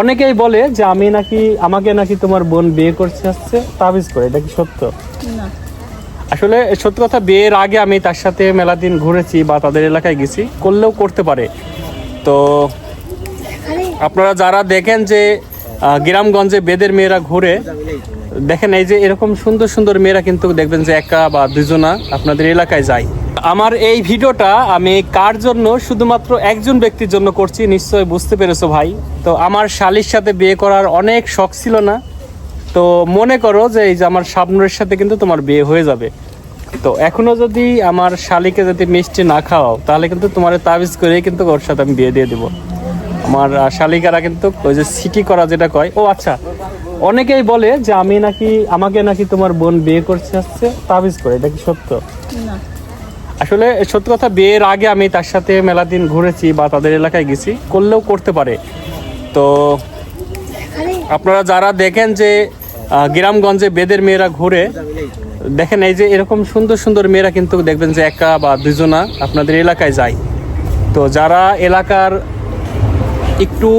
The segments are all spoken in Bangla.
অনেকেই বলে যে আমি নাকি আমাকে নাকি তোমার বোন বিয়ে করছে আসছে তাবিজ করে এটা কি সত্য? আসলে সত্যি কথা বিয়ের আগে আমি তার সাথে মেলা দিন ঘুরেছি বা তাদের এলাকায় গেছি করলেও করতে পারে। তো আপনারা যারা দেখেন যে গ্রামগঞ্জে বেদের মেয়েরা ঘুরে দেখেন এই যে এরকম সুন্দর সুন্দর মেয়েরা কিন্তু দেখবেন যে একা বা দুজনা আপনাদের এলাকায় যায়। আমার এই ভিডিওটা আমি কার জন্য, শুধুমাত্র একজন ব্যক্তির জন্য করছি নিশ্চয় বুঝতে পেরেছ ভাই। তো আমার শালির সাথে বিয়ে করার অনেক শখ ছিল না। তো মনে করো যে এই যে আমার শাবনুরের সাথে কিন্তু তোমার বিয়ে হয়ে যাবে। তো এখনও যদি আমার শালিকে যদি মিষ্টি না খাওয়াও, তাহলে কিন্তু তোমার তাবিজ করেই কিন্তু ওর সাথে আমি বিয়ে দিয়ে দেবো। আমার শালিকারা কিন্তু ওই যে সিটি করা যেটা কয়, ও আচ্ছা অনেকেই বলে যে আমি নাকি, আমাকে নাকি তোমার বোন বিয়ে করছে, আসছে, তাবিজ করে, এটা কি সত্য? আসলে সত্যি কথা, বিয়ের আগে আমি তার সাথে মেলা দিন ঘুরেছি বা তাদের এলাকায় গেছি, করলেও করতে পারে। তো আপনারা যারা দেখেন যে গ্রামগঞ্জে বেদের মেয়েরা ঘুরে, দেখেন এই যে এরকম সুন্দর সুন্দর মেয়েরা কিন্তু দেখবেন যে একা বা দুজনা আপনাদের এলাকায় যায়। তো যারা এলাকার একটু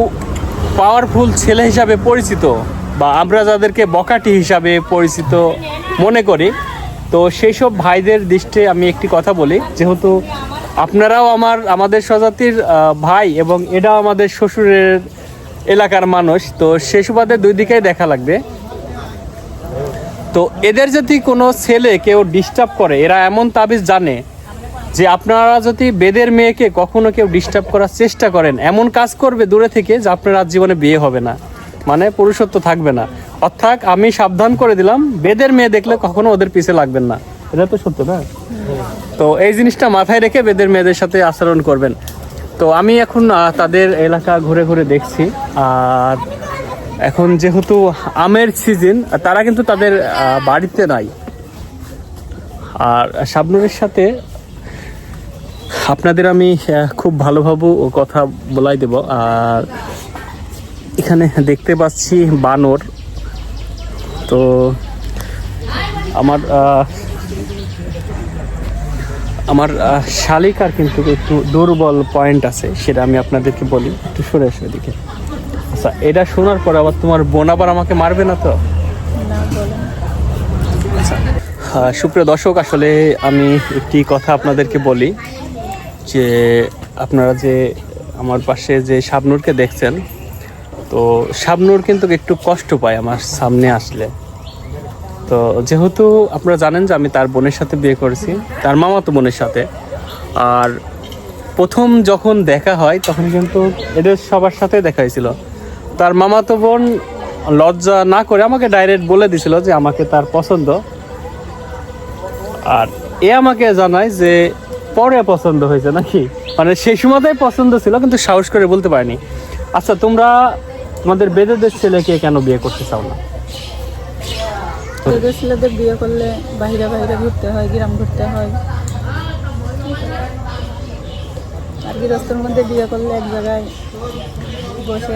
পাওয়ারফুল ছেলে হিসাবে পরিচিত বা আমরা যাদেরকে বকাটি হিসাবে পরিচিত মনে করি তো সেই সব ভাইদের দৃষ্টি আমি একটি কথা বলি, যেহেতু আপনারাও আমার, আমাদের স্বজাতির ভাই এবং এটাও আমাদের শ্বশুরের এলাকার মানুষ, তো সেই সুবাদে দুই দিকেই দেখা লাগবে। তো এদের যদি কোনো ছেলে কেউ ডিস্টার্ব করে, এরা এমন তাবিজ জানে যে আপনারা যদি বেদের মেয়েকে কখনো কেউ ডিস্টার্ব করার চেষ্টা করেন, এমন কাজ করবে দূরে থেকে যে আপনার জীবনে বিয়ে হবে না। মানে পুরুষত্ব থাকবে না। অর্থাৎ আমি সাবধান করে দিলাম বেদের মেয়ে দেখলে কখনো ওদের পিছে লাগবেন না। এটা তো সত্য না। তো এই জিনিসটা মাথায় রেখে বেদের মেয়েদের সাথে আচরণ করবেন। তো আমি এখন তাদের এলাকা ঘুরে ঘুরে দেখছি। আর এখন যেহেতু আমের সিজন তারা কিন্তু তাদের বাড়িতে নাই। আর শাবনুরের সাথে আপনাদের আমি খুব ভালোভাবে কথা বলাই দেব। আর এখানে দেখতে পাচ্ছি বানর। তো আমার আমার শালিকার কিন্তু একটু দুর্বল পয়েন্ট আছে সেটা আমি আপনাদেরকে বলি। একটু সরে আসো এদিকে। আচ্ছা এটা শোনার পর আবার তোমার বোন আবার আমাকে মারবে না তো? আহ, সুপ্রিয় দর্শক আসলে আমি একটি কথা আপনাদেরকে বলি যে আপনারা যে আমার পাশে যে শাবনুরকে দেখছেন তো শাবনুর কিন্তু একটু কষ্ট পায় আমার সামনে আসলে। তো যেহেতু আপনারা জানেন যে আমি তার বোনের সাথে বিয়ে করেছি, তার মামাতো বোনের সাথে। আর প্রথম যখন দেখা হয়, তখন কিন্তু এদের সবার সাথে দেখা হয়েছিল। তার মামাতো বোন লজ্জা না করে আমাকে ডাইরেক্ট বলে দিছিল যে আমাকে তার পছন্দ। আর এ আমাকে জানায় যে পরে পছন্দ হয়েছে নাকি? মানে সেই সময়তেই পছন্দ ছিল, কিন্তু সাহস করে বলতে পারিনি। আচ্ছা তোমরা তোমাদের বেদেদের ছেলেকে কেন বিয়ে করতে চাও না? বেদের ছেলেদের বিয়ে করলে বাইরে বাইরে ঘুরতে হয়, গ্রাম ঘুরতে হয়। আর গৃহস্থের মধ্যে বিয়ে করলে এক জায়গায় বসে